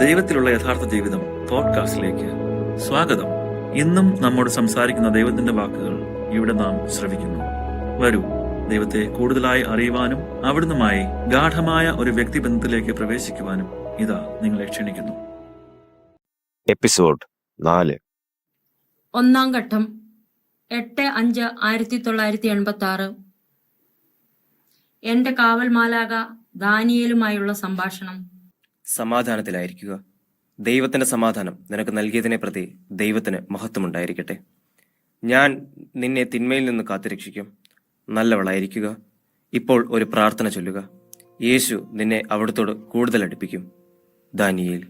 ദൈവത്തിലുള്ള യഥാർത്ഥ ജീവിതം പോഡ്കാസ്റ്റിലേക്ക് സ്വാഗതം. ഇന്നും നമ്മോട് സംസാരിക്കുന്ന ദൈവത്തിന്റെ വാക്കുകൾ ഇവിടെ നാം ശ്രവിക്കുന്നു. വരൂ ദൈവത്തെ കൂടുതലായി അറിയുവാനും അവിടുന്നുമായി ഗാഠമായ ഒരു വ്യക്തിബന്ധത്തിലേക്ക് പ്രവേശിക്കുവാനും ഇതാ നിങ്ങളെ ക്ഷണിക്കുന്നു. എപ്പിസോഡ് നാല്. ഒന്നാം ഘട്ടം എട്ട് അഞ്ച് ആയിരത്തി തൊള്ളായിരത്തി എൺപത്തി ആറ് എന്റെ കാവൽ മാലാക ദാനിയേലുമായുള്ള സംഭാഷണം. സമാധാനത്തിലായിരിക്കുക. ദൈവത്തിന്റെ സമാധാനം നിനക്ക് നൽകിയതിനെ പ്രതി ദൈവത്തിന് മഹത്വമുണ്ടായിരിക്കട്ടെ. ഞാൻ നിന്നെ തിന്മയിൽ നിന്ന് കാത്തുരക്ഷിക്കും. നല്ലവളായിരിക്കുക. ഇപ്പോൾ ഒരു പ്രാർത്ഥന ചൊല്ലുക. യേശു നിന്നെ അവിടത്തോട് കൂടുതൽ അടുപ്പിക്കും. ദാനിയേൽ.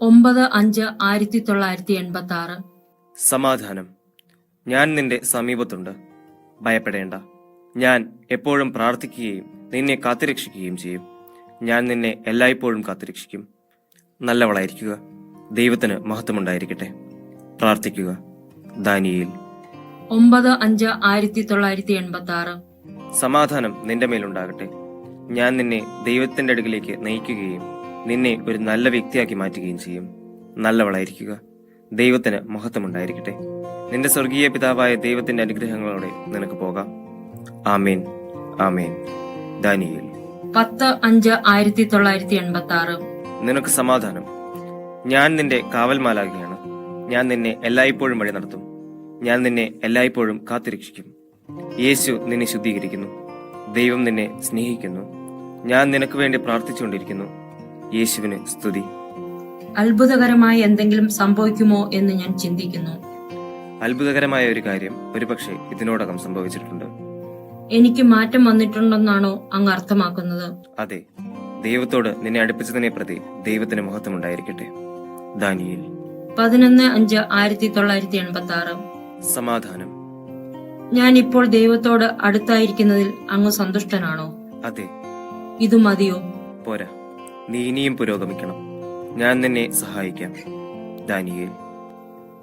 ഒമ്പത് അഞ്ച് ആയിരത്തി തൊള്ളായിരത്തി എൺപത്തി ആറ് സമാധാനം. ഞാൻ നിന്റെ സമീപത്തുണ്ട്. ഭയപ്പെടേണ്ട. ഞാൻ എപ്പോഴും പ്രാർത്ഥിക്കുകയും നിന്നെ കാത്തുരക്ഷിക്കുകയും ചെയ്യും. ഞാൻ നിന്നെ എല്ലായ്പ്പോഴും കാത്തുരക്ഷിക്കും. നല്ലവളായിരിക്കുക. ദൈവത്തിന് മഹത്വമുണ്ടായിരിക്കട്ടെ. പ്രാർത്ഥിക്കുക. ദാനിയിൽ. ഒമ്പത് അഞ്ച് ആയിരത്തി തൊള്ളായിരത്തി എൺപത്തി ആറ് സമാധാനം നിന്റെ മേലുണ്ടാകട്ടെ ഞാൻ നിന്നെ ദൈവത്തിന്റെ അടുക്കിലേക്ക് നയിക്കുകയും നിന്നെ ഒരു നല്ല വ്യക്തിയാക്കി മാറ്റുകയും ചെയ്യും. നല്ലവളായിരിക്കുക. ദൈവത്തിന് മഹത്വമുണ്ടായിരിക്കട്ടെ. നിന്റെ സ്വർഗീയ പിതാവായ ദൈവത്തിന്റെ അനുഗ്രഹങ്ങളോടെ നിനക്ക് പോകാം. ആമേൻ. ആമേൻ. ദാനിയേൽ. പത്ത് അഞ്ച് ആയിരത്തി തൊള്ളായിരത്തി എൺപത്തി ആറ് നിനക്ക് സമാധാനം. ഞാൻ നിന്റെ കാവൽ മാലാകിയാണ് ഞാൻ നിന്നെ എല്ലായ്പ്പോഴും വഴി നടത്തും. ഞാൻ നിന്നെ എല്ലായ്പ്പോഴും കാത്തിരക്ഷിക്കും. യേശു നിന്നെ ശുദ്ധീകരിക്കുന്നു. ദൈവം നിന്നെ സ്നേഹിക്കുന്നു. ഞാൻ നിനക്ക് വേണ്ടി പ്രാർത്ഥിച്ചുകൊണ്ടിരിക്കുന്നു. യേശുവിന് സ്തുതി. അത്ഭുതകരമായി എന്തെങ്കിലും സംഭവിക്കുമോ എന്ന് ഞാൻ ചിന്തിക്കുന്നു. അത്ഭുതകരമായ ഒരു കാര്യം ഒരുപക്ഷെ ഇതിനോടകം സംഭവിച്ചിട്ടുണ്ട്. എനിക്ക് മാറ്റം വന്നിട്ടുണ്ടെന്നാണോ അങ്ങ് അർത്ഥമാക്കുന്നത്? അതെ. ദൈവത്തോട് നിന്നെ അടുപ്പിച്ചതിനെ പ്രതി ദൈവത്തിന് മഹത്വം ഉണ്ടായിരിക്കട്ടെ ദാനിയേൽ. പതിനൊന്ന് അഞ്ച് ആയിരത്തി തൊള്ളായിരത്തി എൺപത്തി ആറ് സമാധാനം. ഞാൻ ഇപ്പോൾ ദൈവത്തോട് അടുത്തായിരിക്കുന്നതിൽ അങ്ങ് സന്തുഷ്ടനാണോ? അതെ. ഇത് മതിയോ? പോരാ. നീ ഇനിയും പുരോഗമിക്കണം. ഞാൻ നിന്നെ സഹായിക്കാം. ദാനിയേൽ.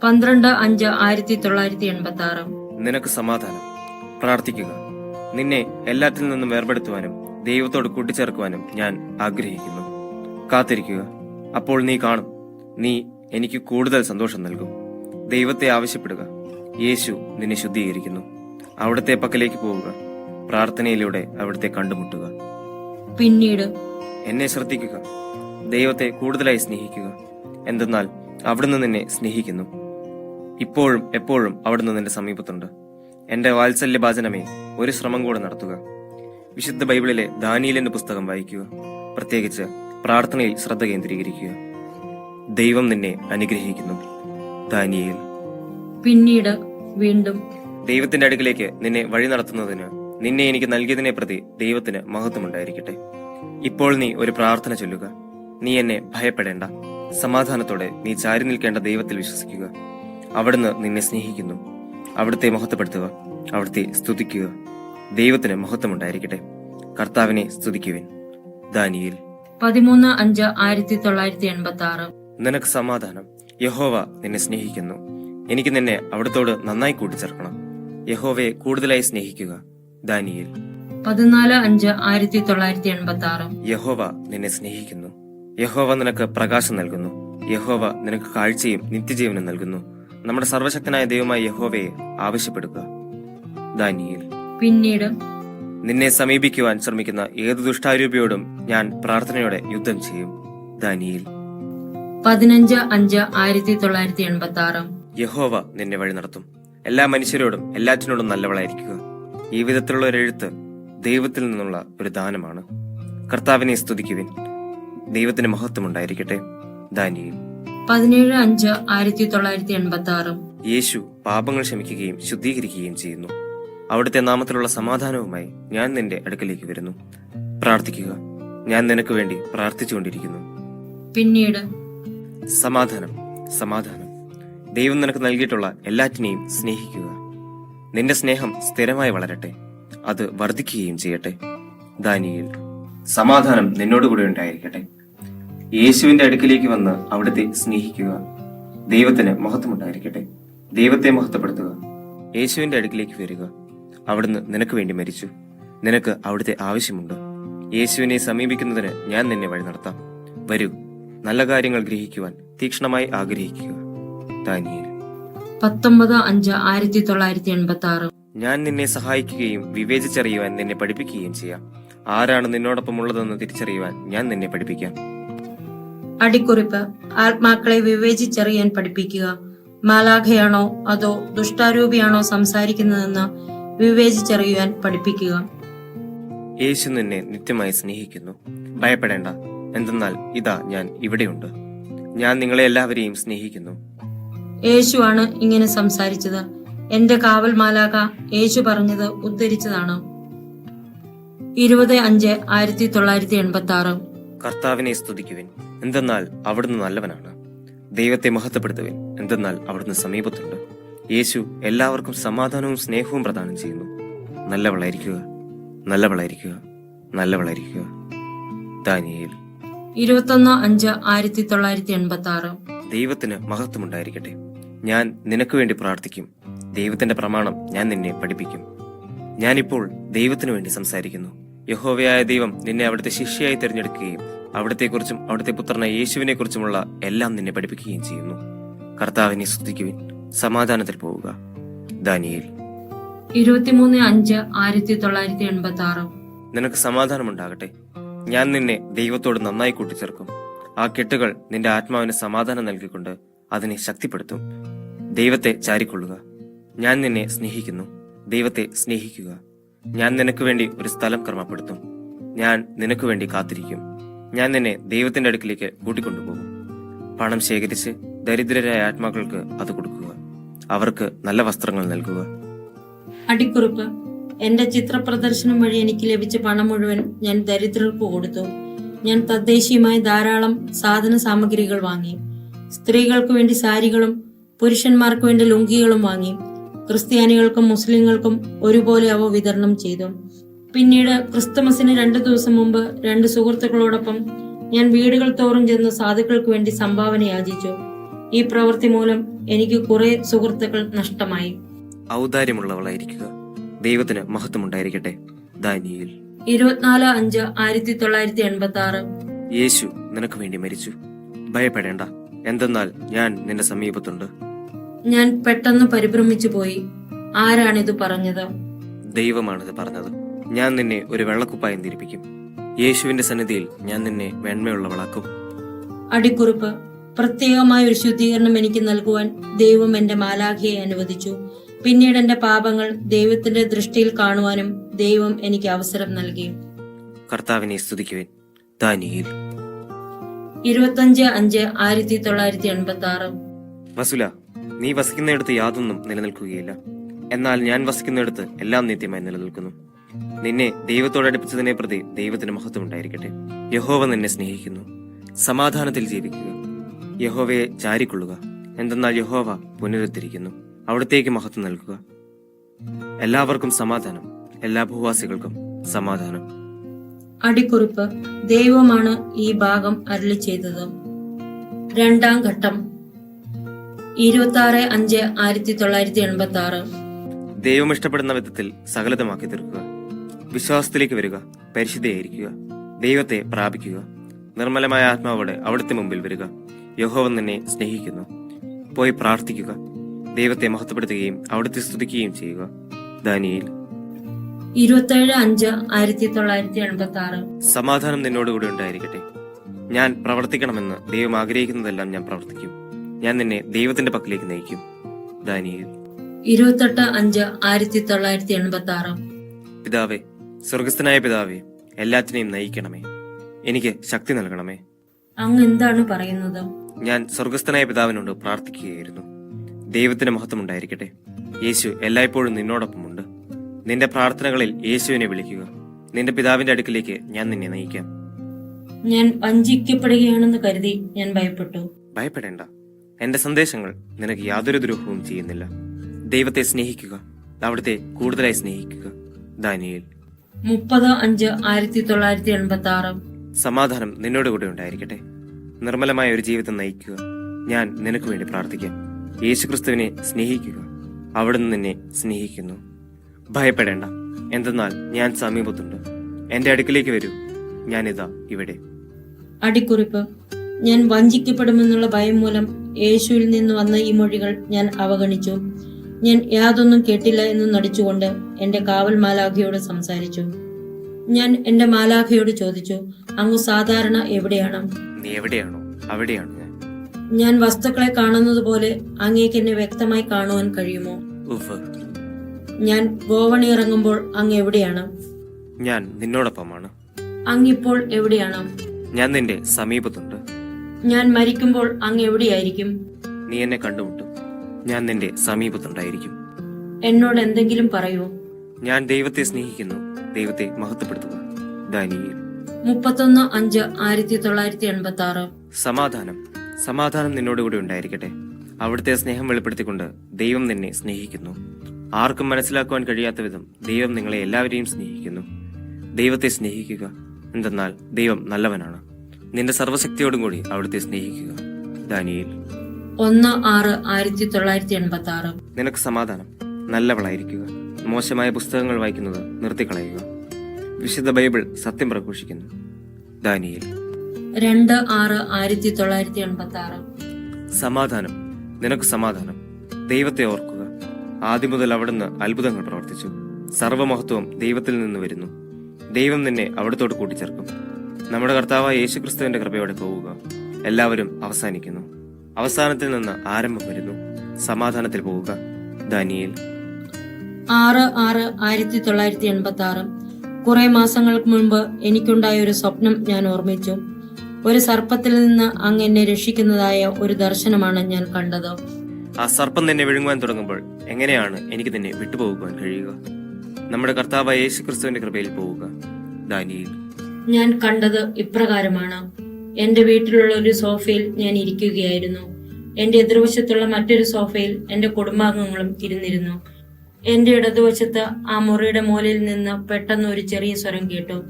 പന്ത്രണ്ട് അഞ്ച് ആയിരത്തി തൊള്ളായിരത്തി എൺപത്തി ആറ് നിനക്ക് സമാധാനം. പ്രാർത്ഥിക്കുക. നിന്നെ എല്ലാത്തിൽ നിന്നും വേർപെടുത്തുവാനും ദൈവത്തോട് കൂട്ടിച്ചേർക്കുവാനും ഞാൻ ആഗ്രഹിക്കുന്നു. കാത്തിരിക്കുക. അപ്പോൾ നീ കാണും. നീ എനിക്ക് കൂടുതൽ സന്തോഷം നൽകും. ദൈവത്തെ ആവശ്യപ്പെടുക. യേശു നിന്നെ ശുദ്ധീകരിക്കുന്നു. അവിടുത്തെ പക്കലേക്ക് പോവുക. പ്രാർത്ഥനയിലൂടെ അവിടുത്തെ കണ്ടുമുട്ടുക. പിന്നീട് എന്നെ ശ്രദ്ധിക്കുക. ദൈവത്തെ കൂടുതലായി സ്നേഹിക്കുക. എന്തെന്നാൽ അവിടുന്ന് നിന്നെ സ്നേഹിക്കുന്നു. ഇപ്പോഴും എപ്പോഴും അവിടുന്ന് നിന്റെ സമീപത്തുണ്ട്. എന്റെ വാത്സല്യഭാചനമേ ഒരു ശ്രമം കൂടെ നടത്തുക. വിശുദ്ധ ബൈബിളിലെ ദാനിയലിന്റെ പുസ്തകം വായിക്കുക. പ്രത്യേകിച്ച് പ്രാർത്ഥനയിൽ ശ്രദ്ധ കേന്ദ്രീകരിക്കുക. ദൈവം നിന്നെ അനുഗ്രഹിക്കുന്നു. ദാനിയേൽ. പിന്നീട് വീണ്ടും ദൈവത്തിന്റെ അടുക്കിലേക്ക് നിന്നെ വഴി നടത്തുന്നതിന് നിന്നെ എനിക്ക് നൽകിയതിനെ പ്രതി ദൈവത്തിന് മഹത്വമുണ്ടായിരിക്കട്ടെ. ഇപ്പോൾ നീ ഒരു പ്രാർത്ഥന ചൊല്ലുക. നീ എന്നെ ഭയപ്പെടേണ്ട. സമാധാനത്തോടെ നീ ചാരി നിൽക്കേണ്ട ദൈവത്തിൽ വിശ്വസിക്കുക. അവിടുന്ന് നിന്നെ സ്നേഹിക്കുന്നു. അവിടുത്തെ മഹത്വപ്പെടുത്തുക അവിടുത്തെ സ്തുതിക്കുക. ദൈവത്തിന് മഹത്വമുണ്ടായിരിക്കട്ടെ. കർത്താവിനെ സ്തുതിക്കുവിൻ. ദാനിയിൽ. പതിമൂന്ന് അഞ്ച് ആയിരത്തി തൊള്ളായിരത്തി എൺപത്തി ആറ് നിനക്ക് സമാധാനം. യഹോവ നിന്നെ സ്നേഹിക്കുന്നു. എനിക്ക് നിന്നെ അവിടത്തോട് നന്നായി കൂട്ടിച്ചേർക്കണം. യഹോവയെ കൂടുതലായി സ്നേഹിക്കുക. ദാനിയിൽ. പതിനാല് അഞ്ച് ആയിരത്തി തൊള്ളായിരത്തി എൺപത്തി ആറ് യഹോവ നിന്നെ സ്നേഹിക്കുന്നു. യഹോവ നിനക്ക് പ്രകാശം നൽകുന്നു. യഹോവ നിനക്ക് കാഴ്ചയും നിത്യജീവനും നൽകുന്നു. നമ്മുടെ സർവശക്തനായ ദൈവമായ യഹോവയെ ആവശ്യപ്പെടുക. ദാനിയേൽ പിന്നീട് നിന്നെ സമീപിക്കുവാൻ ശ്രമിക്കുന്ന ഏത് ദുഷ്ടാരൂപിയോടും ഞാൻ പ്രാർത്ഥനയോടെ യുദ്ധം ചെയ്യും. ദാനിയിൽ. പതിനഞ്ച് അഞ്ച് ആയിരത്തി തൊള്ളായിരത്തി എൺപത്തി ആറ് യഹോവ നിന്നെ വഴി നടത്തും. എല്ലാ മനുഷ്യരോടും എല്ലാറ്റിനോടും നല്ലവളായിരിക്കുക. ഈ വിധത്തിലുള്ള ഒരു എഴുത്ത് ദൈവത്തിൽ നിന്നുള്ള ഒരു ദാനമാണ്. കർത്താവിനെ സ്തുതിക്കുവിൻ. ദൈവത്തിന് മഹത്വമുണ്ടായിരിക്കട്ടെ. ദാനിയേൽ. പതിനേഴ് അഞ്ച് ആയിരത്തി തൊള്ളായിരത്തി എൺപത്തി ആറ് യേശു പാപങ്ങൾ ക്ഷമിക്കുകയും ശുദ്ധീകരിക്കുകയും ചെയ്യുന്നു. അവിടുത്തെ നാമത്തിലുള്ള സമാധാനവുമായി ഞാൻ നിന്റെ അടുക്കലേക്ക് വരുന്നു. പ്രാർത്ഥിക്കുക. ഞാൻ നിനക്ക് വേണ്ടി പ്രാർത്ഥിച്ചുകൊണ്ടിരിക്കുന്നു. പിന്നീട് സമാധാനം സമാധാനം. ദൈവം നിനക്ക് നൽകിയിട്ടുള്ള എല്ലാറ്റിനെയും സ്നേഹിക്കുക. നിന്റെ സ്നേഹം സ്ഥിരമായി വളരട്ടെ. അത് വർദ്ധിക്കുകയും ചെയ്യട്ടെ. ദാനിയിൽ സമാധാനം നിന്നോടുകൂടി ഉണ്ടായിരിക്കട്ടെ. യേശുവിന്റെ അടുക്കിലേക്ക് വന്ന് അവിടുത്തെ സ്നേഹിക്കുക. ദൈവത്തിന് മഹത്വമുണ്ടായിരിക്കട്ടെ. ദൈവത്തെ മഹത്വപ്പെടുത്തുക. യേശുവിന്റെ അടുക്കിലേക്ക് വരിക. അവിടുന്ന് നിനക്ക് വേണ്ടി മരിച്ചു. നിനക്ക് അവിടുത്തെ ആവശ്യമുണ്ട്. യേശുവിനെ സമീപിക്കുന്നതിന് ഞാൻ നിന്നെ വഴി നടത്താം. വരൂ നല്ല കാര്യങ്ങൾ ഗ്രഹിക്കുവാൻ തീക്ഷ്ണമായി ആഗ്രഹിക്കുക. ദാനിയേൽ. പത്തൊമ്പത് അഞ്ച് ആയിരത്തി തൊള്ളായിരത്തി എൺപത്തി ആറ് ഞാൻ നിന്നെ സഹായിക്കുകയും വിവേചിച്ചറിയുവാൻ നിന്നെ പഠിപ്പിക്കുകയും ചെയ്യാം. ആരാണ് നിന്നോടൊപ്പം ഉള്ളതെന്ന് തിരിച്ചറിയുവാൻ ഞാൻ നിന്നെ പഠിപ്പിക്കാം. അടിക്കുറിപ്പ് ആത്മാക്കളെ വിവേചിച്ചറിയാൻ പഠിപ്പിക്കുക. മാലാഖയാണോ അതോ ദുഷ്ടാരൂപിയാണോ സംസാരിക്കുന്നതെന്ന് വിവേചിച്ചറിയുവാൻ പഠിപ്പിക്കുക. യേശു നിന്നെ നിത്യമായി സ്നേഹിക്കുന്നു. ഭയപ്പെടേണ്ട. എന്തെന്നാൽ ഇതാ ഞാൻ ഇവിടെയുണ്ട്. ഞാൻ നിങ്ങളെ എല്ലാവരെയും സ്നേഹിക്കുന്നു. യേശുവാണ് ഇങ്ങനെ സംസാരിച്ചത്. എന്റെ കാവൽ മാലാക യേശു പറഞ്ഞത് ഉദ്ധരിച്ചതാണ്. ഇരുപത് അഞ്ച് ആയിരത്തി തൊള്ളായിരത്തി എൺപത്തി ആറ് കർത്താവിനെ സ്തുതിക്കുവിൻ. എന്തെന്നാൽ അവിടുന്ന് നല്ലവനാണ്. ദൈവത്തെ മഹത്വപ്പെടുത്തുവിൻ. എന്തെന്നാൽ അവിടുന്ന് സമീപത്തുണ്ട്. യേശു എല്ലാവർക്കും സമാധാനവും സ്നേഹവും പ്രദാനം ചെയ്യുന്നു. നല്ലവളായിരിക്കുക. നല്ലവളായിരിക്കുക. നല്ലവളായിരിക്കുക. ദാനിയേൽ. ഇരുപത്തൊന്ന് അഞ്ച് ആയിരത്തി തൊള്ളായിരത്തി എൺപത്തി ആറ് ദൈവത്തിന് മഹത്വമുണ്ടായിരിക്കട്ടെ. ഞാൻ നിനക്ക് വേണ്ടി പ്രാർത്ഥിക്കും. ദൈവത്തിന്റെ പ്രമാണം ഞാൻ നിന്നെ പഠിപ്പിക്കും. ഞാനിപ്പോൾ ദൈവത്തിനു വേണ്ടി സംസാരിക്കുന്നു. യഹോവയായ ദൈവം നിന്നെ അവിടുത്തെ ശിഷ്യയായി തിരഞ്ഞെടുക്കുകയും അവിടത്തെക്കുറിച്ചും അവിടുത്തെ പുത്രനായ യേശുവിനെ കുറിച്ചുമുള്ള എല്ലാം നിന്നെ പഠിപ്പിക്കുകയും ചെയ്യുന്നു. കർത്താവിനെ സ്തുതിക്കുവിൻ. സമാധാനത്തിൽ പോവുക. ദാനിയേൽ. ഇരുപത്തിമൂന്ന് അഞ്ച് ആയിരത്തി തൊള്ളായിരത്തി എൺപത്തി ആറ് നിനക്ക് സമാധാനമുണ്ടാകട്ടെ. ഞാൻ നിന്നെ ദൈവത്തോട് നന്നായി കൂട്ടിച്ചേർക്കും. ആ കെട്ടുകൾ നിന്റെ ആത്മാവിന് സമാധാനം നൽകിക്കൊണ്ട് അതിനെ ശക്തിപ്പെടുത്തും. ദൈവത്തെ ചാരിക്കൊള്ളുക. ഞാൻ നിന്നെ സ്നേഹിക്കുന്നു. ദൈവത്തെ സ്നേഹിക്കുക. ഞാൻ നിനക്ക് വേണ്ടി ഒരു സ്ഥലം ക്രമപ്പെടുത്തും. ഞാൻ നിനക്ക് വേണ്ടി കാത്തിരിക്കും. ഞാൻ നിന്നെ ദൈവത്തിന്റെ അടുക്കിലേക്ക് കൂട്ടിക്കൊണ്ടുപോകും. പണം ശേഖരിച്ച് ദരിദ്രരായ ആത്മാക്കൾക്ക് അത് കൊടുക്കുക. അവർക്ക് നല്ല വസ്ത്രങ്ങൾ നൽകുക. അടിക്കുറിപ്പ്. എന്റെ ചിത്ര പ്രദർശനം വഴി എനിക്ക് ലഭിച്ച പണം മുഴുവൻ ഞാൻ ദരിദ്രർക്ക് കൊടുത്തു. ഞാൻ തദ്ദേശീയമായി ധാരാളം സാധന സാമഗ്രികൾ വാങ്ങി. സ്ത്രീകൾക്ക് വേണ്ടി സാരികളും പുരുഷന്മാർക്ക് വേണ്ടി ലുങ്കികളും വാങ്ങി. ക്രിസ്ത്യാനികൾക്കും മുസ്ലിങ്ങൾക്കും ഒരുപോലെ അവ വിതരണം ചെയ്തു. പിന്നീട് ക്രിസ്തുമസിന് രണ്ടു ദിവസം മുമ്പ് രണ്ട് സുഹൃത്തുക്കളോടൊപ്പം ഞാൻ വീടുകൾ തോറും ചെന്ന് സാധുക്കൾക്ക് വേണ്ടി സംഭാവന യാചിച്ചു. ഈ പ്രവൃത്തി മൂലം എനിക്ക് കുറെ സുഹൃത്തുക്കൾ നഷ്ടമായി. ഔദാര്യമുള്ളവളായിരിക്കുക. ദൈവത്തിന് മഹത്വമുണ്ടായിരിക്കട്ടെ. ദാനിയേൽ. ഇരുപത്തിനാല് അഞ്ച് ആയിരത്തി തൊള്ളായിരത്തി എൺപത്തി ആറ് യേശു നിനക്ക് വേണ്ടി മരിച്ചു. ഭയപ്പെടേണ്ട. എന്തെന്നാൽ ഞാൻ നിന്റെ സമീപത്തുണ്ട്. ഞാൻ പെട്ടെന്ന് പരിഭ്രമിച്ചു പോയി. ആരാണിത് പറഞ്ഞത്? ദൈവമാണിത് പറഞ്ഞത്. ഞാൻ നിന്നെ ഒരു വെള്ളക്കുപ്പായം ധരിപ്പിക്കും യേശുവിന്റെ സന്നിധിയിൽ ഞാൻ നിന്നെ മേന്മയുള്ളവളാക്കും. അടിക്കുറിപ്പ്. പ്രത്യേകമായ ഒരു ശുദ്ധീകരണം എനിക്ക് നൽകുവാൻ ദൈവം എന്റെ മാലാഖയെ അനുവദിച്ചു. പിന്നീട് എന്റെ പാപങ്ങൾ ദൈവത്തിന്റെ ദൃഷ്ടിയിൽ കാണുവാനും ദൈവം എനിക്ക് അവസരം നൽകി. കർത്താവിനെ സ്തുതിക്കുവാൻ. ഇരുപത്തി ഇരുപത്തഞ്ച് അഞ്ച് ആയിരത്തി തൊള്ളായിരത്തി എൺപത്തി ആറ് വസുല നീ വസിക്കുന്നിടത്ത് യാതൊന്നും നിലനിൽക്കുകയില്ല. എന്നാൽ ഞാൻ വസിക്കുന്നിടത്ത് എല്ലാം നിത്യമായി നിലനിൽക്കുന്നു. നിന്നെ ദൈവത്തോട് അടുപ്പിച്ചതിനെ പ്രതി ദൈവത്തിന് മഹത്വം ഉണ്ടായിരിക്കട്ടെ. യഹോവ നിന്നെ സ്നേഹിക്കുന്നു. സമാധാനത്തിൽ ജീവിക്കുക. യഹോവയെ ചാരിക്കൊള്ളുക. എന്തെന്നാൽ യഹോവ പുനരുദ്ധരിക്കുന്നു. അവിടത്തേക്ക് മഹത്വം നൽകുക. എല്ലാവർക്കും സമാധാനം. എല്ലാ ഭൂവാസികൾക്കും സമാധാനം. അടിക്കുറിപ്പ്. ദൈവമാണ് ഈ ഭാഗം അരളി ചെയ്തത്. രണ്ടാം ഘട്ടം. ഇരുപത്തി ആറ് അഞ്ച് ആയിരത്തി തൊള്ളായിരത്തി എൺപത്തി ആറ് ദൈവം ഇഷ്ടപ്പെടുന്ന വിധത്തിൽ സകലതമാക്കി തീർക്കുക. വിശ്വാസത്തിലേക്ക് വരിക പരിശുദ്ധയായിരിക്കുക ദൈവത്തെ പ്രാപിക്കുക നിർമ്മലമായ ആത്മാവോടെ അവിടുത്തെ മുമ്പിൽ വരിക. യഹോവൻ നിന്നെ സ്നേഹിക്കുന്നു. പോയി പ്രാർത്ഥിക്കുക ദൈവത്തെ മഹത്വപ്പെടുത്തുകയും അവിടുത്തെ സ്തുതിക്കുകയും ചെയ്യുക. ദാനിയേൽ. ഇരുപത്തേഴ് അഞ്ച് ആയിരത്തി തൊള്ളായിരത്തി എൺപത്തി ആറ് സമാധാനം നിന്നോടുകൂടി ഉണ്ടായിരിക്കട്ടെ. ഞാൻ പ്രവർത്തിക്കണമെന്ന് ദൈവം ആഗ്രഹിക്കുന്നതെല്ലാം ഞാൻ പ്രവർത്തിക്കും. ഞാൻ നിന്നെ ദൈവത്തിന്റെ പക്കലേക്ക് നയിക്കും. ദാനിയേൽ. ഇരുപത്തെട്ട് അഞ്ച് ആയിരത്തി തൊള്ളായിരത്തി എൺപത്തി ആറ് പിതാവേ സ്വർഗസ്ഥനായ പിതാവേ എല്ലാത്തിനെയും നയിക്കണമേ. എനിക്ക് ശക്തി നൽകണമേ. അങ്ങ് എന്താണ് പറയുന്നത്? ഞാൻ സ്വർഗസ്ഥനായ പിതാവിനോട് പ്രാർത്ഥിക്കുകയായിരുന്നു. ദൈവത്തിന്റെ മഹത്വം ഉണ്ടായിരിക്കട്ടെ. യേശു എല്ലായ്പ്പോഴും നിന്നോടൊപ്പമുണ്ട്. നിന്റെ പ്രാർത്ഥനകളിൽ യേശുവിനെ വിളിക്കുക. നിന്റെ പിതാവിന്റെ അടുക്കിലേക്ക് ഞാൻ നിന്നെ നയിക്കാം. ഞാൻ വഞ്ചിക്കപ്പെടുകയാണെന്ന് കരുതി ഞാൻ ഭയപ്പെട്ടു. ഭയപ്പെടേണ്ട. എന്റെ സന്ദേശങ്ങൾ നിനക്ക് യാതൊരു ദ്രോഹവും ചെയ്യുന്നില്ല. ദൈവത്തെ സ്നേഹിക്കുക അവിടുത്തെ കൂടുതലായി സ്നേഹിക്കുക. ദാനിയേൽ. മുപ്പത് അഞ്ച് ആയിരത്തി തൊള്ളായിരത്തി എൺപത്തി ആറ് സമാധാനം നിന്നോട് കൂടെ ഉണ്ടായിരിക്കട്ടെ. നിർമ്മലമായ ഒരു ജീവിതം നയിക്കുക. ഞാൻ നിനക്ക് വേണ്ടി പ്രാർത്ഥിക്കാം. യേശുക്രിസ്തുവിനെ സ്നേഹിക്കുക. അവിടുന്ന് നിന്നെ സ്നേഹിക്കുന്നു. ഭയപ്പെടേണ്ട. എന്തെന്നാൽ ഞാൻ സമീപത്തുണ്ട്. എന്റെ അടുക്കിലേക്ക് വരൂ. ഞാനിതാ ഇവിടെ. അടിക്കുറിപ്പ്. ഞാൻ വഞ്ചിക്കപ്പെടുമെന്നുള്ള ഭയം മൂലം യേശുവിൽ നിന്ന് വന്ന ഈ മൊഴികൾ ഞാൻ അവഗണിച്ചു. ഞാൻ യാതൊന്നും കേട്ടില്ല എന്ന് നടിച്ചുകൊണ്ട് എന്റെ കാവൽ മാലാഖയോട് സംസാരിച്ചു. ഞാൻ എന്റെ മാലാഖയോട് ചോദിച്ചു അങ്ങ് സാധാരണ എവിടെയാണ്? നീ എവിടെയാണോ? അവിടെയാണ് ഞാൻ. ഞാൻ വസ്തുക്കളെ കാണുന്നത് പോലെ അങ്ങേക്ക് എന്നെ വ്യക്തമായി കാണുവാൻ കഴിയുമോ? ഞാൻ ഗോവണി ഇറങ്ങുമ്പോൾ അങ്ങ് എവിടെയാണ്? ഞാൻ നിന്നോടൊപ്പമാണ്. അങ്ങിപ്പോൾ എവിടെയാണ്? ഞാൻ നിന്റെ സമീപത്തുണ്ട്. ഞാൻ മരിക്കുമ്പോൾ അങ്ങ് എവിടെയായിരിക്കും? നീ എന്നെ കണ്ടുമുട്ടും. ഞാൻ നിന്റെ സമീപത്തുണ്ടായിരിക്കും. എന്നോട് എന്തെങ്കിലും പറയൂ? ഞാൻ ദൈവത്തെ സ്നേഹിക്കുന്നു. ദൈവത്തെ മഹത്വപ്പെടുത്തുക. ദാനിയേൽ. മുപ്പത്തൊന്ന് അഞ്ച് ആയിരത്തി തൊള്ളായിരത്തി എൺപത്തി ആറ് സമാധാനം സമാധാനം നിന്നോടുകൂടി ഉണ്ടായിരിക്കട്ടെ. അവിടുത്തെ സ്നേഹം വെളിപ്പെടുത്തിക്കൊണ്ട് ദൈവം നിന്നെ സ്നേഹിക്കുന്നു. ആർക്കും മനസ്സിലാക്കുവാൻ കഴിയാത്ത വിധം ദൈവം നിങ്ങളെ എല്ലാവരെയും സ്നേഹിക്കുന്നു. ദൈവത്തെ സ്നേഹിക്കുക. എന്തെന്നാൽ ദൈവം നല്ലവനാണ്. നിന്റെ സർവശക്തിയോടും കൂടി അവിടുത്തെ സ്നേഹിക്കുക. ദാനിയേൽ. ഒന്ന് ആറ് ആയിരത്തി തൊള്ളായിരത്തി എൺപത്തി ആറ് നിനക്ക് സമാധാനം. നല്ലവളായിരിക്കുക. മോശമായ പുസ്തകങ്ങൾ വായിക്കുന്നത് നിർത്തിക്കളയുക. വിശുദ്ധ ബൈബിൾ സത്യം പ്രഘോഷിക്കുന്നു. ദാനിയേൽ. രണ്ട് ആറ് ആയിരത്തി തൊള്ളായിരത്തി എൺപത്തി ആറ് സമാധാനം. നിനക്ക് സമാധാനം. ദൈവത്തെ ഓർക്കുക. ആദ്യം മുതൽ അവിടുന്ന് അത്ഭുതങ്ങൾ പ്രവർത്തിച്ചു. സർവമഹത്വം ദൈവത്തിൽ നിന്ന് വരുന്നു. ദൈവം നിന്നെ അവിടത്തോട് കൂട്ടിച്ചേർക്കും. നമ്മുടെ കർത്താവ് യേശു ക്രിസ്തുവിന്റെ കൃപയോടെ പോവുക. എല്ലാവരും അവസാനിക്കുന്നു. അവസാനത്തിൽ നിന്ന് ആരംഭം വരുന്നു. സമാധാനത്തിൽ പോവുക. ദാനിയേൽ. ആറ് ആറ് ആയിരത്തി തൊള്ളായിരത്തി എൺപത്തി ആറ് കുറെ മാസങ്ങൾക്ക് മുൻപ് എനിക്കുണ്ടായ ഒരു സ്വപ്നം ഞാൻ ഓർമ്മിച്ചു. ഒരു സർപ്പത്തിൽ നിന്ന് അങ്ങ് എന്നെ രക്ഷിക്കുന്നതായ ഒരു ദർശനമാണ് ഞാൻ കണ്ടത്. ആ സർപ്പം തന്നെ വിഴുങ്ങുവാൻ തുടങ്ങുമ്പോൾ എങ്ങനെയാണ് എനിക്ക് തന്നെ വിട്ടുപോകുവാൻ കഴിയുക? നമ്മുടെ കർത്താവ് യേശു ക്രിസ്തുവിന്റെ കൃപയിൽ പോവുക. ദാനിയേൽ. ഞാൻ കണ്ടത് ഇപ്രകാരമാണ്. എന്റെ വീട്ടിലുള്ള ഒരു സോഫയിൽ ഞാൻ ഇരിക്കുകയായിരുന്നു. എന്റെ എതിർവശത്തുള്ള മറ്റൊരു സോഫയിൽ എന്റെ കുടുംബാംഗങ്ങളും ഇരുന്നിരുന്നു. എന്റെ ഇടതുവശത്ത് ആ മുറിയുടെ മൂലയിൽ നിന്ന് പെട്ടെന്ന് ഒരു ചെറിയ സ്വരം കേട്ടു.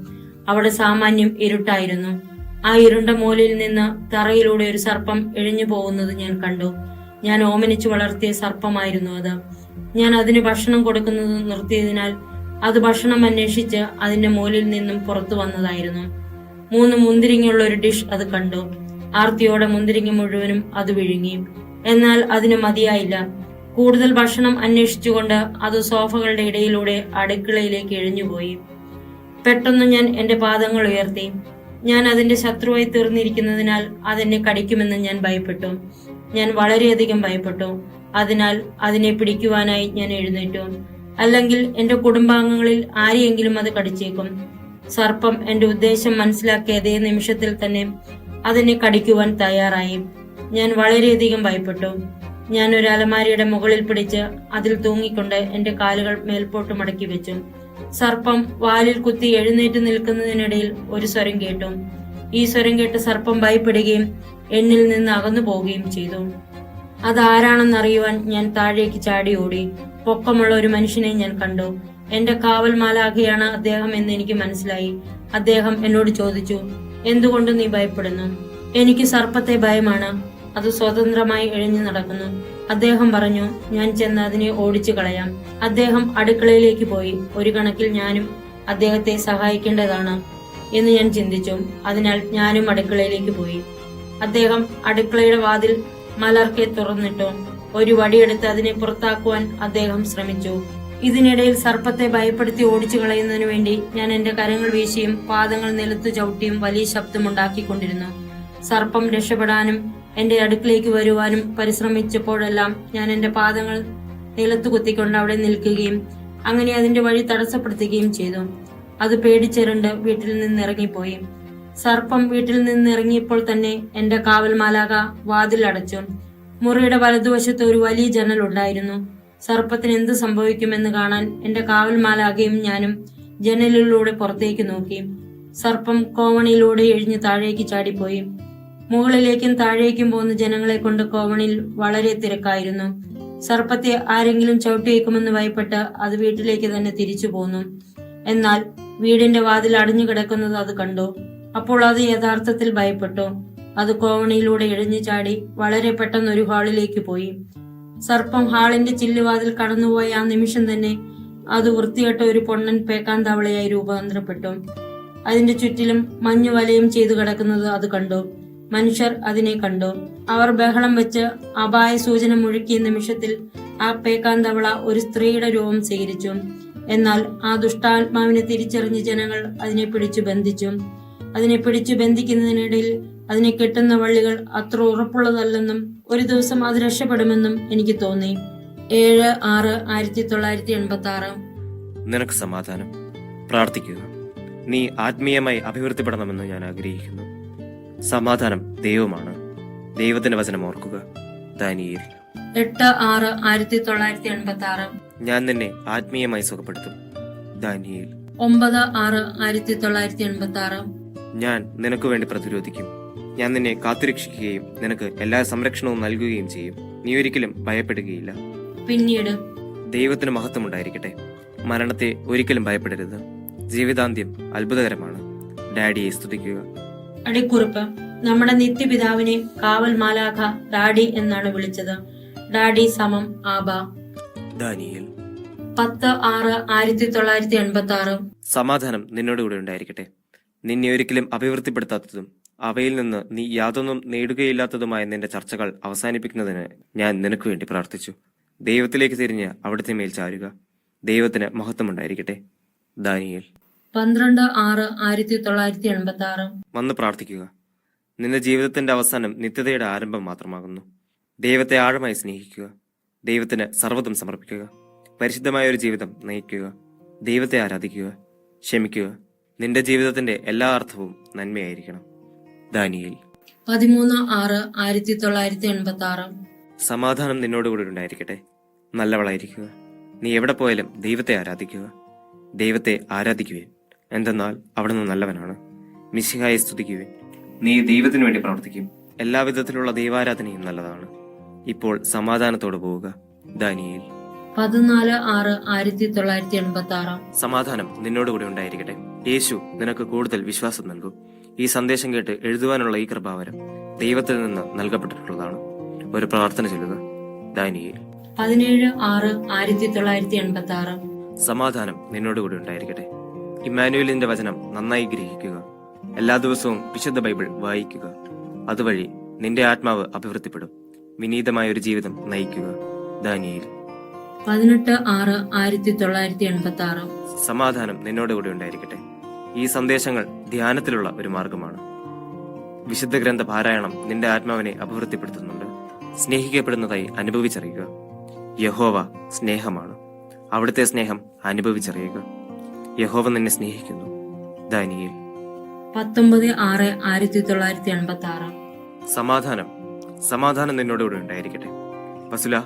അവിടെ സാമാന്യം ഇരുട്ടായിരുന്നു. ആ ഇരുണ്ട മൂലയിൽ നിന്ന് തറയിലൂടെ ഒരു സർപ്പം എഴിഞ്ഞു പോകുന്നത് ഞാൻ കണ്ടു. ഞാൻ ഓമനിച്ചു വളർത്തിയ സർപ്പമായിരുന്നു അത്. ഞാൻ അതിന് ഭക്ഷണം കൊടുക്കുന്നത് നിർത്തിയതിനാൽ അത് ഭക്ഷണം അന്വേഷിച്ച് അതിന്റെ മൂലിൽ നിന്നും പുറത്തു വന്നതായിരുന്നു. മൂന്ന് മുന്തിരിങ്ങയുള്ള ഒരു ഡിഷ് അത് കണ്ടു. ആർത്തിയോടെ മുന്തിരിങ്ങ മുഴുവനും അത് വിഴുങ്ങി. എന്നാൽ അതിന് മതിയായില്ല. കൂടുതൽ ഭക്ഷണം അന്വേഷിച്ചുകൊണ്ട് അത് സോഫകളുടെ ഇടയിലൂടെ അടുക്കളയിലേക്ക് എഴിഞ്ഞുപോയി. പെട്ടെന്ന് ഞാൻ എന്റെ പാദങ്ങൾ ഉയർത്തി. ഞാൻ അതിന്റെ ശത്രുവായി തീർന്നിരിക്കുന്നതിനാൽ അതെന്നെ കടിക്കുമെന്ന് ഞാൻ ഭയപ്പെട്ടു. ഞാൻ വളരെയധികം ഭയപ്പെട്ടു. അതിനാൽ അതിനെ പിടിക്കുവാനായി ഞാൻ എഴുന്നേറ്റു. അല്ലെങ്കിൽ എന്റെ കുടുംബാംഗങ്ങളിൽ ആരെയെങ്കിലും അത് കടിച്ചേക്കും. സർപ്പം എന്റെ ഉദ്ദേശം മനസ്സിലാക്കിയ അതേ നിമിഷത്തിൽ തന്നെ അതിനെ കടിക്കുവാൻ തയ്യാറായി. ഞാൻ വളരെയധികം ഭയപ്പെട്ടു. ഞാൻ ഒരു അലമാരിയുടെ മുകളിൽ പിടിച്ച് അതിൽ തൂങ്ങിക്കൊണ്ട് എന്റെ കാലുകൾ മേൽപോട്ട് മടക്കി വെച്ചു. സർപ്പം വാലിൽ കുത്തി എഴുന്നേറ്റ് നിൽക്കുന്നതിനിടയിൽ ഒരു സ്വരം കേട്ടു. ഈ സ്വരം കേട്ട് സർപ്പം ഭയപ്പെടുകയും എന്നിൽ നിന്ന് അകന്നു പോവുകയും ചെയ്തു. അതാരാണെന്നറിയുവാൻ ഞാൻ താഴേക്ക് ചാടി ഓടി. പൊക്കമുള്ള ഒരു മനുഷ്യനെ ഞാൻ കണ്ടു. എന്റെ കാവൽ മാലാഖയാണ് അദ്ദേഹം എന്ന് എനിക്ക് മനസ്സിലായി. അദ്ദേഹം എന്നോട് ചോദിച്ചു എന്തുകൊണ്ട് നീ ഭയപ്പെടുന്നു? എനിക്ക് സർപ്പത്തെ ഭയമാണ്. അത് സ്വതന്ത്രമായി എഴിഞ്ഞു നടക്കുന്നു. അദ്ദേഹം പറഞ്ഞു ഞാൻ ചെന്ന് അതിനെ ഓടിച്ചു കളയാം. അദ്ദേഹം അടുക്കളയിലേക്ക് പോയി. ഒരു കണക്കിൽ ഞാനും അദ്ദേഹത്തെ സഹായിക്കേണ്ടതാണ് എന്ന് ഞാൻ ചിന്തിച്ചു. അതിനാൽ ഞാനും അടുക്കളയിലേക്ക് പോയി. അദ്ദേഹം അടുക്കളയുടെ വാതിൽ മലർക്കെ തുറന്നിട്ടു. ഒരു വടിയെടുത്ത് അതിനെ പുറത്താക്കുവാൻ അദ്ദേഹം ശ്രമിച്ചു. ഇതിനിടയിൽ സർപ്പത്തെ ഭയപ്പെടുത്തി ഓടിച്ചു കളയുന്നതിനു വേണ്ടി ഞാൻ എന്റെ കരങ്ങൾ വീശിയും പാദങ്ങൾ നിലത്തു ചവിട്ടിയും വലിയ ശബ്ദമുണ്ടാക്കിക്കൊണ്ടിരുന്നു സർപ്പം രക്ഷപ്പെടാനും എന്റെ അടുക്കിലേക്ക് വരുവാനും പരിശ്രമിച്ചപ്പോഴെല്ലാം ഞാൻ എന്റെ പാദങ്ങൾ നിലത്തു കുത്തിക്കൊണ്ട് അവിടെ നിൽക്കുകയും അങ്ങനെ അതിന്റെ വഴി തടസ്സപ്പെടുത്തുകയും ചെയ്തു. അത് പേടിച്ചിരണ്ട് വീട്ടിൽ നിന്ന് ഇറങ്ങിപ്പോയി സർപ്പം വീട്ടിൽ നിന്ന് ഇറങ്ങിയപ്പോൾ തന്നെ എന്റെ കാവൽ മാലാക വാതിൽ അടച്ചു. മുറിയുടെ വലതുവശത്ത് ഒരു വലിയ ജനൽ ഉണ്ടായിരുന്നു. സർപ്പത്തിന് എന്ത് സംഭവിക്കുമെന്ന് കാണാൻ എന്റെ കാവൽമാലാകെയും ഞാനും ജനലിലൂടെ പുറത്തേക്ക് നോക്കി. സർപ്പം കോവണിയിലൂടെ എഴിഞ്ഞ് താഴേക്ക് ചാടിപ്പോയി. മുകളിലേക്കും താഴേക്കും പോകുന്ന ജനങ്ങളെ കൊണ്ട് കോവണിയിൽ വളരെ തിരക്കായിരുന്നു. സർപ്പത്തെ ആരെങ്കിലും ചവിട്ടിയേക്കുമെന്ന് ഭയപ്പെട്ട് അത് വീട്ടിലേക്ക് തന്നെ തിരിച്ചു പോന്നു. എന്നാൽ വീടിന്റെ വാതിൽ അടഞ്ഞു കിടക്കുന്നത് അത് കണ്ടു. അപ്പോൾ അത് യഥാർത്ഥത്തിൽ ഭയപ്പെട്ടു. അത് കോവണിയിലൂടെ ഇഴഞ്ഞു ചാടി വളരെ പെട്ടെന്ന് ഒരു ഹാളിലേക്ക് പോയി. സർപ്പം ഹാളിന്റെ ചില്ലുവാതിൽ കടന്നുപോയ ആ നിമിഷം തന്നെ അത് വൃത്തികെട്ട ഒരു പൊണ്ണൻ പേക്കാൻ തവളയായി രൂപാന്തരപ്പെട്ടു അതിന്റെ ചുറ്റിലും മഞ്ഞു വലയം ചെയ്തു കിടക്കുന്നത് അത് കണ്ടു. മനുഷ്യർ അതിനെ കണ്ടു. അവർ ബഹളം വെച്ച് അപായ സൂചന മുഴുക്കിയ നിമിഷത്തിൽ ആ പേക്കാൻ തവള ഒരു സ്ത്രീയുടെ രൂപം സ്വീകരിച്ചു. എന്നാൽ ആ ദുഷ്ടാത്മാവിനെ തിരിച്ചറിഞ്ഞ് ജനങ്ങൾ അതിനെ പിടിച്ചു ബന്ധിച്ചു. അതിനെ പിടിച്ചു ബന്ധിക്കുന്നതിനിടയിൽ അതിനെ കെട്ടുന്ന വള്ളികൾ അത്ര ഉറപ്പുള്ളതല്ലെന്നും ഒരു ദിവസം അത് രക്ഷപ്പെടുമെന്നും എനിക്ക് തോന്നി. ഏഴ് ആറ് ആയിരത്തി തൊള്ളായിരത്തി എൺപത്തി ആറ് നിനക്ക് സമാധാനം. പ്രാർത്ഥിക്കുക. നീ ആത്മീയമായി അഭിവൃദ്ധിപ്പെടണമെന്ന് ഞാൻ ആഗ്രഹിക്കുന്നു. സമാധാനം ദൈവമാണ്. ദൈവത്തിന്റെ വചനം ഓർക്കുക. ദാനിയേൽ. എട്ട് ആറ് ആയിരത്തി തൊള്ളായിരത്തി എൺപത്തി ആറ് ഞാൻ നിന്നെ ആത്മീയമായി സുഖപ്പെടുത്തും. ദാനിയേൽ. ഒമ്പത് ആറ് ആയിരത്തി തൊള്ളായിരത്തി എൺപത്തി ആറ് ഞാൻ നിനക്ക് വേണ്ടി പ്രതിരോധിക്കും. ഞാൻ നിന്നെ കാത്തുരക്ഷിക്കുകയും നിനക്ക് എല്ലാ സംരക്ഷണവും നൽകുകയും ചെയ്യും. നീ ഒരിക്കലും ഭയപ്പെടുകയില്ല. പിന്നീട്? ദൈവത്തിന് മഹത്വമുണ്ടായിരിക്കട്ടെ. മരണത്തെ ഒരിക്കലും ഭയപ്പെടരുത്. ജീവിതാന്ത്യം അത്ഭുതകരമാണ്. ഡാഡിയെ സ്തുതിക്കുക. അടിക്കുറിപ്പ്. നമ്മുടെ നിത്യപിതാവിനെ കാവൽ മാലാഖ ഡാഡി എന്നാണ് വിളിച്ചത്. ഡാഡി സമം ആബ. ദാനിയേൽ. പത്ത് ആറ് ആയിരത്തി തൊള്ളായിരത്തി എൺപത്തി ആറ് സമാധാനം നിന്നോടുകൂടെ ഉണ്ടായിരിക്കട്ടെ. നിന്നെ ഒരിക്കലും അഭിവൃദ്ധിപ്പെടുത്താത്തതും അവയിൽ നിന്ന് നീ യാതൊന്നും നേടുകയില്ലാത്തതുമായ നിന്റെ ചർച്ചകൾ അവസാനിപ്പിക്കുന്നതിന് ഞാൻ നിനക്ക് വേണ്ടി പ്രാർത്ഥിച്ചു. ദൈവത്തിലേക്ക് തിരിഞ്ഞ് അവിടുത്തെ മേൽ ചാരുക. ദൈവത്തിന് മഹത്വമുണ്ടായിരിക്കട്ടെ. ദാനിയേൽ. പന്ത്രണ്ട് ആറ് ആയിരത്തി തൊള്ളായിരത്തി എൺപത്തി ആറ് വന്ന് പ്രാർത്ഥിക്കുക. നിന്റെ ജീവിതത്തിന്റെ അവസാനം നിത്യതയുടെ ആരംഭം മാത്രമാകുന്നു. ദൈവത്തെ ആഴമായി സ്നേഹിക്കുക. ദൈവത്തിന് സർവതും സമർപ്പിക്കുക. പരിശുദ്ധമായ ഒരു ജീവിതം നയിക്കുക. ദൈവത്തെ ആരാധിക്കുക. ക്ഷമിക്കുക. നിന്റെ ജീവിതത്തിന്റെ എല്ലാ അർത്ഥവും നന്മയായിരിക്കണം. ദാനിയേൽ. പതിമൂന്ന് ആറ് ആയിരത്തി തൊള്ളായിരത്തി എൺപത്തി ആറ് സമാധാനം നിന്നോടുകൂടി ഉണ്ടായിരിക്കട്ടെ. നല്ലവളായിരിക്കുക. നീ എവിടെ പോയാലും ദൈവത്തെ ആരാധിക്കുക. ദൈവത്തെ ആരാധിക്കുവേൻ. എന്തെന്നാൽ അവിടുന്ന് നല്ലവനാണ്. മിശിഹായെ സ്തുതിക്കുവേൻ. നീ ദൈവത്തിനു വേണ്ടി പ്രവർത്തിക്കും. എല്ലാവിധത്തിലുള്ള ദൈവാരാധനയും നല്ലതാണ്. ഇപ്പോൾ സമാധാനത്തോടെ പോവുക. ദാനിയേൽ. പതിനാല് ആറ് ആയിരത്തി തൊള്ളായിരത്തി എൺപത്തി ആറ് സമാധാനം നിന്നോടുകൂടി ഉണ്ടായിരിക്കട്ടെ. യേശു നിനക്ക് കൂടുതൽ വിശ്വാസം നൽകും. ഈ സന്ദേശം കേട്ട് എഴുതുവാനുള്ള ഈ കൃപാവരം ദൈവത്തിൽ നിന്ന് നൽകപ്പെട്ടിട്ടുള്ളതാണ്. ഒരു പ്രാർത്ഥന ചെയ്തത് ദാനിയേൽ. പതിനേഴ് ആറ് ആയിരത്തി തൊള്ളായിരത്തി എൺപത്തി ആറ് സമാധാനം നിന്നോടുകൂടി ഉണ്ടായിരിക്കട്ടെ. ഇമ്മാനുവലിന്റെ വചനം നന്നായി ഗ്രഹിക്കുക. എല്ലാ ദിവസവും വിശുദ്ധ ബൈബിൾ വായിക്കുക. അതുവഴി നിന്റെ ആത്മാവ് അഭിവൃദ്ധിപ്പെടും. വിനീതമായ ഒരു ജീവിതം നയിക്കുക. ദാനിയിൽ. പതിനെട്ട് ആറ് ആയിരത്തി തൊള്ളായിരത്തി എൺപത്തി ആറ് സമാധാനം നിന്നോടുകൂടി ഉണ്ടായിരിക്കട്ടെ. ഈ സന്ദേശങ്ങൾ ധ്യാനത്തിലുള്ള ഒരു മാർഗമാണ്. വിശുദ്ധ ഗ്രന്ഥ പാരായണം നിന്റെ ആത്മാവിനെ അഭിവൃദ്ധിപ്പെടുത്തുന്നുണ്ട്. സ്നേഹിക്കപ്പെടുന്നതായി അനുഭവിച്ചറിയുക. യഹോവ സ്നേഹമാണ്. അവിടുത്തെ സ്നേഹം അനുഭവിച്ചറിയുക. യഹോവ നിന്നെ സ്നേഹിക്കുന്നു. ദാനിയേൽ. പത്തൊമ്പത് ആറ് ആയിരത്തി തൊള്ളായിരത്തി എൺപത്തി ആറ് സമാധാനം. സമാധാനം നിന്നോടുകൂടി ഉണ്ടായിരിക്കട്ടെ. വസുല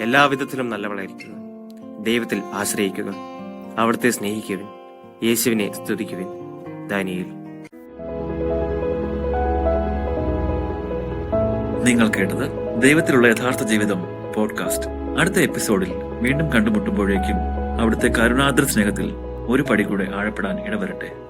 എല്ലാവിധത്തിലും നല്ലവളായിരിക്കുക. ദൈവത്തിൽ ആശ്രയിക്കുക. അവിടുത്തെ സ്നേഹിക്കുവിൻ. യേശുവിനെ സ്തുതിക്കുവിൻ. ദാനിയേൽ. നിങ്ങൾ കേട്ടത് ദൈവത്തിലുള്ള യഥാർത്ഥ ജീവിതം പോഡ്കാസ്റ്റ്. അടുത്ത എപ്പിസോഡിൽ വീണ്ടും കണ്ടുമുട്ടുമ്പോഴേക്കും അവിടുത്തെ കരുണാദ്ര സ്നേഹത്തിൽ ഒരു പടി കൂടെ ആഴപ്പെടാൻ ഇടവരട്ടെ.